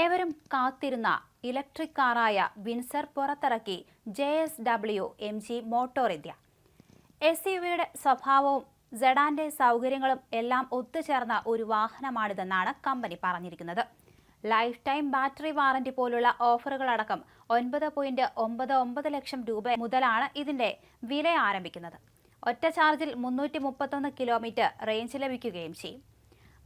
ഏവരും കാത്തിരുന്ന ഇലക്ട്രിക് കാറായ വിൻസർ പുറത്തിറക്കി J S W M G motor India. S U വിയുടെ സ്വഭാവവും സെഡാന്റെ സൗകര്യങ്ങളും എല്ലാം ഒത്തുചേർന്ന ഒരു വാഹനമാണിതെന്നാണ് കമ്പനി പറഞ്ഞിരിക്കുന്നത്. ലൈഫ് ടൈം ബാറ്ററി വാറന്റി പോലുള്ള ഓഫറുകളടക്കം ഒൻപത് പോയിന്റ് ഒമ്പത് ഒമ്പത് ലക്ഷം രൂപ മുതലാണ് ഇതിന്റെ വില ആരംഭിക്കുന്നത്. ഒറ്റ ചാർജിൽ മുന്നൂറ്റി മുപ്പത്തൊന്ന് കിലോമീറ്റർ റേഞ്ച് ലഭിക്കുകയും ചെയ്യും.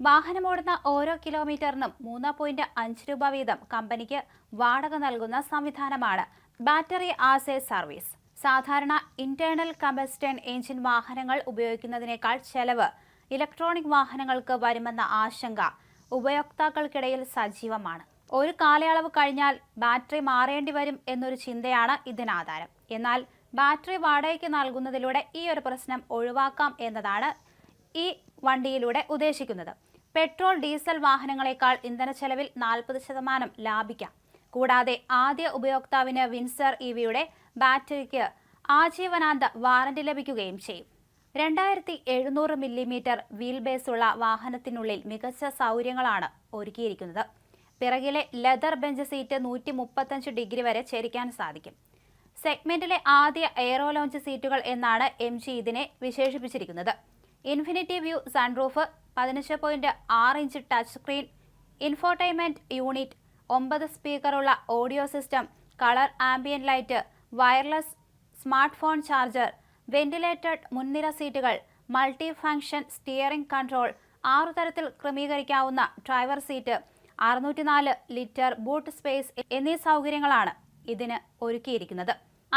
വാഹനമോടുന്ന ഓരോ കിലോമീറ്ററിനും മൂന്ന് പോയിന്റ് അഞ്ച് രൂപ വീതം കമ്പനിക്ക് വാടക നൽകുന്ന സംവിധാനമാണ് ബാറ്ററി ആസ് സർവീസ്. സാധാരണ ഇന്റേണൽ കമ്പസ്റ്റൻ എഞ്ചിൻ വാഹനങ്ങൾ ഉപയോഗിക്കുന്നതിനേക്കാൾ ചെലവ് ഇലക്ട്രോണിക് വാഹനങ്ങൾക്ക് വരുമെന്ന ആശങ്ക ഉപയോക്താക്കൾക്കിടയിൽ സജീവമാണ്. ഒരു കാലയളവ് കഴിഞ്ഞാൽ ബാറ്ററി മാറേണ്ടി വരും എന്നൊരു ചിന്തയാണ് ഇതിനാധാരം. എന്നാൽ ബാറ്ററി വാടകയ്ക്ക് നൽകുന്നതിലൂടെ ഈ ഒരു പ്രശ്നം ഒഴിവാക്കാം എന്നതാണ് ഈ വണ്ടിയിലൂടെ ഉദ്ദേശിക്കുന്നത്. പെട്രോൾ ഡീസൽ വാഹനങ്ങളെക്കാൾ ഇന്ധനച്ചെലവിൽ നാൽപ്പത് ശതമാനം ലാഭിക്കാം. കൂടാതെ ആദ്യ ഉപയോക്താവിന് വിൻസർ ഇവിയുടെ ബാറ്ററിക്ക് ആജീവനാന്ത വാറന്റി ലഭിക്കുകയും ചെയ്യും. രണ്ടായിരത്തി എഴുന്നൂറ് മില്ലിമീറ്റർ വീൽ ഉള്ള വാഹനത്തിനുള്ളിൽ മികച്ച സൗകര്യങ്ങളാണ് ഒരുക്കിയിരിക്കുന്നത്. പിറകിലെ ലെതർ ബെഞ്ച് സീറ്റ് നൂറ്റി മുപ്പത്തഞ്ച് ഡിഗ്രി വരെ ചരിക്കാൻ സാധിക്കും. സെഗ്മെന്റിലെ ആദ്യ എയറോ ലോഞ്ച് സീറ്റുകൾ എന്നാണ് എം ജി ഇതിനെ വിശേഷിപ്പിച്ചിരിക്കുന്നത്. ഇൻഫിനിറ്റി വ്യൂ സൺറൂഫ് പതിനഞ്ച് പോയിന്റ് ആറ് inch touch screen infotainment unit ഒമ്പത് സ്പീക്കറുള്ള audio system colour ambient light wireless smart phone charger ventilated മുൻനിര സീറ്റുകൾ മൾട്ടി ഫംഗ്ഷൻ സ്റ്റിയറിംഗ് കൺട്രോൾ ആറു തരത്തിൽ ക്രമീകരിക്കാവുന്ന ഡ്രൈവർ സീറ്റ് അറുന്നൂറ്റിനാല് ലിറ്റർ ബൂട്ട് സ്പേസ് എന്നീ സൗകര്യങ്ങളാണ് ഇതിന് ഒരുക്കിയിരിക്കുന്നത്.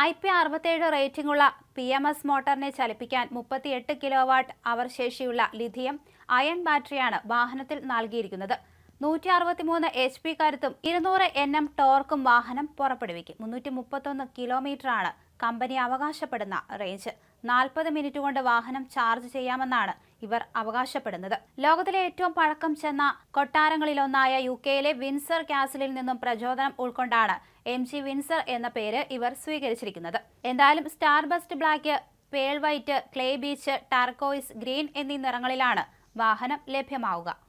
ഐ പി അറുപത്തേഴ് റേറ്റിംഗുള്ള പി എം എസ് മോട്ടറിനെ ചലിപ്പിക്കാൻ മുപ്പത്തിയെട്ട് കിലോ വാട്ട് അവർ ശേഷിയുള്ള ലിഥിയം അയൺ ബാറ്ററിയാണ് വാഹനത്തിൽ നൽകിയിരിക്കുന്നത്. നൂറ്റി അറുപത്തിമൂന്ന് എച്ച് പി കരുത്തും ഇരുന്നൂറ് എൻ എം ടോർക്കും വാഹനം പുറപ്പെടുവിക്കും. മുന്നൂറ്റി മുപ്പത്തൊന്ന് കിലോമീറ്ററാണ് കമ്പനി അവകാശപ്പെടുന്ന റേഞ്ച്. നാൽപ്പത് മിനിറ്റ് കൊണ്ട് വാഹനം ചാർജ് ചെയ്യാമെന്നാണ് ഇവർ അവകാശപ്പെടുന്നത്. ലോകത്തിലെ ഏറ്റവും പഴക്കം ചെന്ന കൊട്ടാരങ്ങളിലൊന്നായ യു കെയിലെ വിൻസർ കാസിലിൽ നിന്നും പ്രചോദനം ഉൾക്കൊണ്ടാണ് എം ജി വിൻസർ എന്ന പേര് ഇവർ സ്വീകരിച്ചിരിക്കുന്നത്. എന്തായാലും starburst black pearl white clay beach turquoise green എന്നീ നിറങ്ങളിലാണ് വാഹനം ലഭ്യമാവുക.